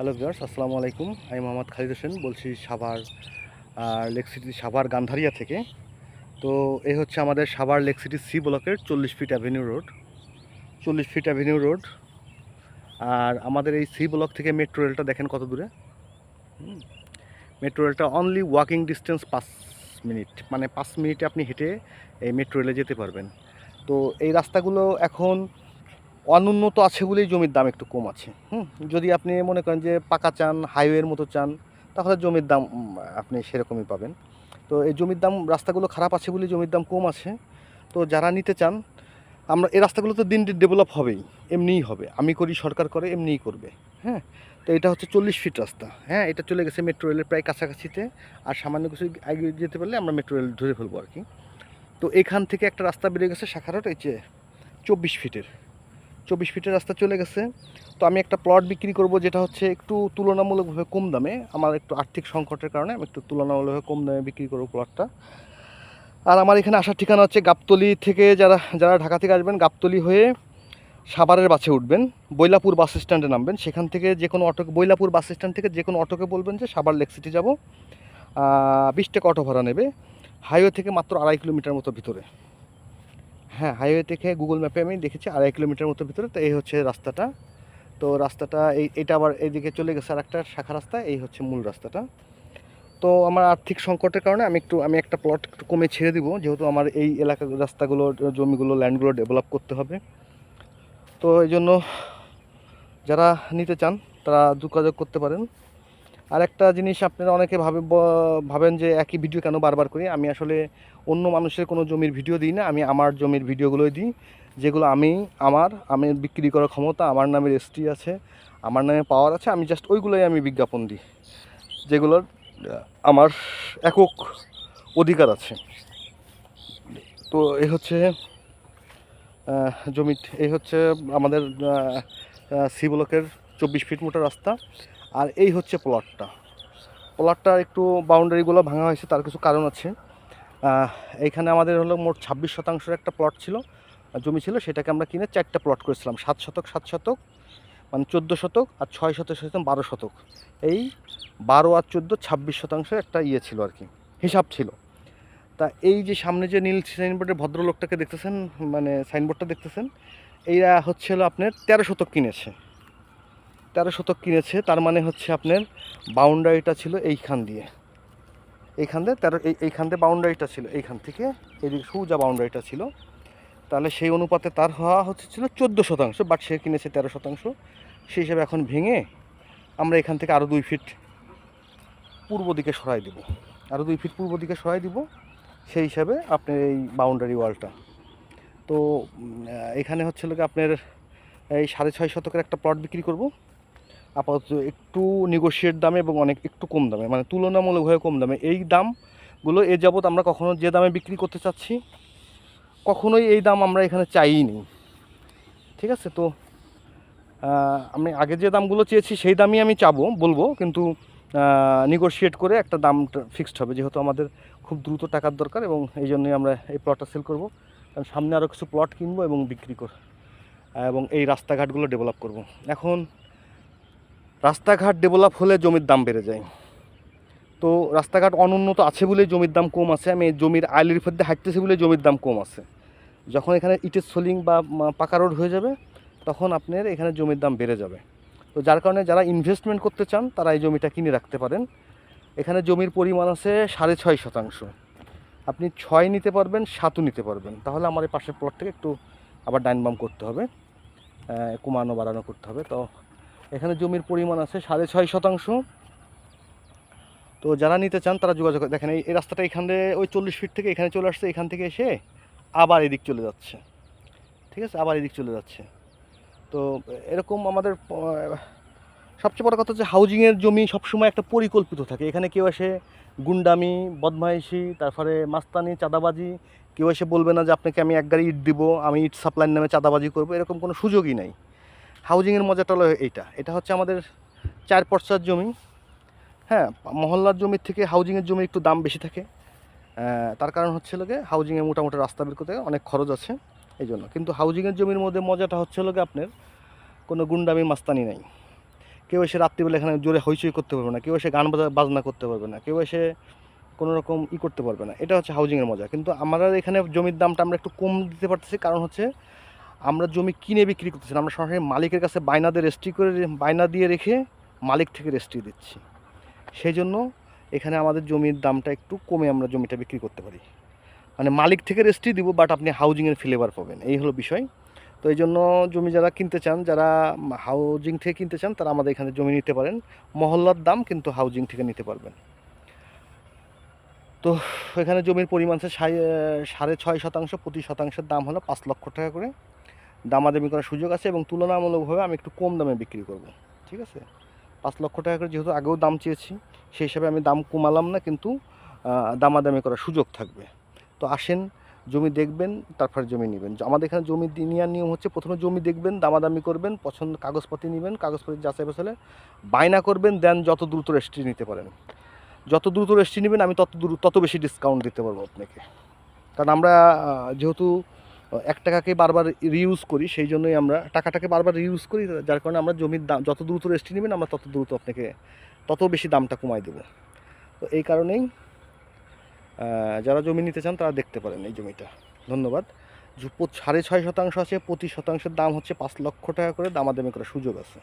Hello viewers, আসসালামু আলাইকুম। আমি মোহাম্মদ খালিদ হোসেন বলছি সাভার লেক সিটি, সাভার গান্ধারিয়া থেকে। তো এই হচ্ছে আমাদের সাভার লেক সিটি সি ব্লকের চল্লিশ ফিট অ্যাভিনিউ রোড। চল্লিশ ফিট অ্যাভিনিউ রোড। আর আমাদের এই সি ব্লক থেকে মেট্রো রেলটা দেখেন কত দূরে। মেট্রো রেলটা অনলি ওয়াকিং ডিস্টেন্স পাঁচ মিনিট মানে পাঁচ মিনিটে আপনি হেঁটে এই মেট্রো রেলে যেতে পারবেন। তো এই রাস্তাগুলো এখন অনুন্নত আছে বলেই জমির দাম একটু কম আছে, হুম? যদি আপনি মনে করেন যে পাকা চান হাইওয়ের মতো চান, তাহলে জমির দাম আপনি সেরকমই পাবেন। তো এই জমির দাম, রাস্তাগুলো খারাপ আছে বলে জমির দাম কম আছে। তো যারা নিতে চান, আমরা, এই রাস্তাগুলো তো দিন ডেভেলপ হবেই, এমনিই হবে। আমি করি, সরকার করে, এমনিই করবে হ্যাঁ? তো এটা হচ্ছে চল্লিশ ফিট রাস্তা হ্যাঁ? এটা চলে গেছে মেট্রো রেলের প্রায় কাছাকাছিতে, আর সামান্য কিছু এগিয়ে যেতে পারলে আমরা মেট্রো রেল ধরে ফেলব আর কি। তো এখান থেকে একটা রাস্তা বেরিয়ে গেছে শাখা রোড এই যে চব্বিশ ফিটের। চব্বিশ ফিটের রাস্তা চলে গেছে। তো আমি একটা প্লট বিক্রি করব যেটা হচ্ছে একটু তুলনামূলকভাবে কম দামে। আমার একটু আর্থিক সংকটের কারণে আমি একটু তুলনামূলকভাবে কম দামে বিক্রি করব প্লটটা আর আমার এখানে আসার ঠিকানা হচ্ছে গাবতলি থেকে যারা যারা ঢাকা থেকে আসবেন, গাবতলি হয়ে সাভারের বাসে উঠবেন। বৈলাপুর বাস স্ট্যান্ডে নামবেন। সেখান থেকে যে কোনো অটোকে বৈলাপুর বাস স্ট্যান্ড থেকে যে কোনো অটোকে বলবেন যে সাভার লেক সিটি যাব। বিশ টাকা অটো ভাড়া নেবে। হাইওয়ে থেকে মাত্র আড়াই কিলোমিটার মতো ভিতরে। হ্যাঁ হাইওয়ে থেকে গুগল ম্যাপে আমি দেখেছি আড়াই কিলোমিটার মতো ভিতরে, তো এই হচ্ছে রাস্তাটা। তো রাস্তাটা এই, এটা আবার এইদিকে চলে গেছে আর একটা শাখা রাস্তা, এই হচ্ছে মূল রাস্তাটা। তো আমার আর্থিক সংকটের কারণে আমি একটু, আমি একটা প্লট একটু কমে ছেড়ে দিব, যেহেতু আমার এই এলাকা, রাস্তাগুলো, জমিগুলো ল্যান্ডগুলো ডেভেলপ করতে হবে। তো এই জন্য যারা নিতে চান, তারা যোগাযোগ করতে পারেন। আর একটা জিনিস আপনারা অনেকে ভাবে ভাবেন যে একই ভিডিও কেন বারবার করি? আমি আসলে অন্য মানুষের কোনো জমির ভিডিও দিই না, আমি আমার জমির ভিডিওগুলোই দিই, যেগুলো আমি, আমার, আমি বিক্রি করার ক্ষমতা, আমার নামে রেজিস্ট্রি আছে, আমার নামে পাওয়ার আছে, আমি জাস্ট ওইগুলোই আমি বিজ্ঞাপন দিই, যেগুলোর আমার একক অধিকার আছে। তো এই হচ্ছে জমি এই হচ্ছে আমাদের সি ব্লকের চব্বিশ ফিট মোটা রাস্তা। আর এই হচ্ছে প্লটটা প্লটটা একটু বাউন্ডারিগুলো ভাঙা হয়েছে, তার কিছু কারণ আছে। এইখানে আমাদের হলো মোট ছাব্বিশ শতাংশের একটা প্লট ছিল, জমি ছিল, সেটাকে আমরা কিনে চারটা প্লট করেছিলাম, সাত শতক সাত শতক মানে চোদ্দ শতক আর ছয় শতক শতক, বারো শতক। এই বারো আর চোদ্দ ছাব্বিশ শতাংশের একটা ইয়ে ছিল আর কি, হিসাব ছিল। তা এই যে সামনে যে নীল সাইনবোর্ডের ভদ্রলোকটাকে দেখতেছেন মানে সাইনবোর্ডটা দেখতেছেন এইরা হচ্ছে হলো আপনার তেরো শতক কিনেছে। তেরো শতক কিনেছে, তার মানে হচ্ছে আপনার বাউন্ডারিটা ছিল এইখান দিয়ে। এইখান দিয়ে তেরো, এই, এইখান দিয়ে বাউন্ডারিটা ছিল, এইখান থেকে এদিকে সৌজা বাউন্ডারিটা ছিল। তাহলে সেই অনুপাতে তার হওয়া হচ্ছে, ছিল চোদ্দ শতাংশ বাট সে কিনেছে তেরো শতাংশ। সেই হিসাবে এখন ভেঙে আমরা এখান থেকে আরও দুই ফিট পূর্ব দিকে সরাই দিব। আরও দুই ফিট পূর্ব দিকে সরাই দিব, সেই হিসাবে আপনার এই বাউন্ডারি ওয়ালটা তো এখানে হচ্ছে লোক আপনার এই সাড়ে ছয় শতকের একটা প্লট বিক্রি করব। আপাতত একটু নেগোশিয়েট দামে এবং অনেক একটু কম দামে মানে তুলনামূলকভাবে কম দামে। এই দামগুলো এ যাবৎ আমরা কখনো যে দামে বিক্রি করতে চাচ্ছি, কখনোই এই দাম আমরা এখানে চাইনি। ঠিক আছে? তো আমি আগে যে দামগুলো চেয়েছি সেই দামই আমি চাবো, বলব। কিন্তু নেগোশিয়েট করে একটা দাম ফিক্সড হবে, যেহেতু আমাদের খুব দ্রুত টাকার দরকার এবং এই জন্যই আমরা এই প্লটটা সেল করব। কারণ সামনে আরও কিছু প্লট কিনবো এবং বিক্রি কর এবং এই রাস্তাঘাটগুলো ডেভেলপ করব। এখন রাস্তাঘাট ডেভেলপ হলে জমির দাম বেড়ে যায়। তো রাস্তাঘাট অনুন্নত আছে বলে জমির দাম কম আছে, আমি জমির আইলের মধ্যে হাঁটতেছি বলে জমির দাম কম আছে। যখন এখানে ইটের সোলিং বা পাকা রোড হয়ে যাবে, তখন আপনার এখানে জমির দাম বেড়ে যাবে। তো যার কারণে যারা ইনভেস্টমেন্ট করতে চান, তারা এই জমিটা কিনে রাখতে পারেন। এখানে জমির পরিমাণ আছে সাড়ে ছয় শতাংশ। আপনি ছয় নিতে পারবেন, সাতও নিতে পারবেন। তাহলে আমার এই পাশের প্লট থেকে একটু আবার ডাইনবাম করতে হবে কমানো বাড়ানো করতে হবে। তো এখানে জমির পরিমাণ আছে সাড়ে ছয় শতাংশ। তো যারা নিতে চান, তারা যোগাযোগ দেখেন, এই এই রাস্তাটা এখান থেকে ওই চল্লিশ ফিট থেকে এখানে চলে আসছে, এখান থেকে এসে আবার এদিক চলে যাচ্ছে। ঠিক আছে? আবার এদিক চলে যাচ্ছে। তো এরকম আমাদের সবচেয়ে বড় কথা হচ্ছে হাউজিংয়ের জমি সবসময় একটা পরিকল্পিত থাকে। এখানে কেউ এসে গুন্ডামি, বদমাইশি, তারপরে মাস্তানি, চাঁদাবাজি, কেউ এসে বলবে না যে, আপনাকে আমি এক গাড়ি ইট দিব, আমি ইট সাপ্লাইয়ের নামে চাঁদাবাজি করব। এরকম কোনো সুযোগই নাই। হাউজিংয়ের মজাটা হলো এইটা। এটা হচ্ছে আমাদের চার পর্চার জমি। হ্যাঁ মহল্লার জমির থেকে হাউজিংয়ের জমি একটু দাম বেশি থাকে। তার কারণ হচ্ছে লোকে হাউজিংয়ে মোটামুটি রাস্তা বের করতে অনেক খরচ আছে এই জন্য। কিন্তু হাউজিংয়ের জমির মধ্যে মজাটা হচ্ছে লোকে আপনার কোনো গুন্ডামি মাস্তানি নেই। কেউ এসে রাত্রিবেলা এখানে জোরে হইচই করতে পারবে না, কেউ এসে গান বাজা বাজনা করতে পারবে না, কেউ এসে কোনো রকম ই করতে পারবে না। এটা হচ্ছে হাউজিংয়ের মজা। কিন্তু আমরা এখানে জমির দামটা আমরা একটু কম দিতে পারতেছি। কারণ হচ্ছে আমরা জমি কিনে বিক্রি করতেছি আমরা সরাসরি মালিকের কাছে বায়না দিয়ে রেজিস্ট্রি করে বায়না দিয়ে রেখে মালিক থেকে রেজিস্ট্রি দিচ্ছি। সেই জন্য এখানে আমাদের জমির দামটা একটু কমে আমরা জমিটা বিক্রি করতে পারি। মানে মালিক থেকে রেজিস্ট্রি দিব বাট আপনি হাউজিংয়ের ফ্লেভার পাবেন। এই হলো বিষয়। তো এই জন্য জমি যারা কিনতে চান, যারা হাউজিং থেকে কিনতে চান, তারা আমাদের এখানে জমি নিতে পারেন। মহল্লার দাম কিন্তু হাউজিং থেকে নিতে পারবেন। তো এখানে জমির পরিমাণ সাড়ে ছয় শতাংশ প্রতি শতাংশের দাম হলো পাঁচ লক্ষ টাকা করে। দামাদামি করার সুযোগ আছে এবং তুলনামূলকভাবে আমি একটু কম দামে বিক্রি করব, ঠিক আছে? পাঁচ লক্ষ টাকা করে যেহেতু আগেও দাম চেয়েছি, সেই হিসাবে আমি দাম কমালাম না, কিন্তু দামাদামি করার সুযোগ থাকবে। তো আসেন, জমি দেখবেন, তারপরে জমি নেবেন। আমাদের এখানে জমি নেওয়ার নিয়ম হচ্ছে প্রথমে জমি দেখবেন, দামাদামি করবেন, পছন্দ কাগজপাতি নেবেন কাগজপাতি যাচাই বাছালে বায়না করবেন, দেন যত দ্রুত রেস্ট্রি নিতে পারেন। যত দ্রুত রেস্ট্রি নেবেন, আমি তত দ্রুত, তত বেশি ডিসকাউন্ট দিতে পারব আপনাকে। কারণ আমরা যেহেতু এক টাকাকে বারবার রিউজ করি, সেই জন্যই আমরা টাকাটাকে বারবার রিউজ করি, যার কারণে আমরা জমির দাম, যত দ্রুত রেস্টি নেবেন আমরা তত দ্রুত আপনাকে, তত বেশি দামটা কমাই দেবো। তো এই কারণেই যারা জমি নিতে চান তারা দেখতে পারেন এই জমিটা। ধন্যবাদ। সাড়ে ছয় শতাংশ আছে প্রতি শতাংশের দাম হচ্ছে পাঁচ লক্ষ টাকা করে, দামাদামি করার সুযোগ আছে।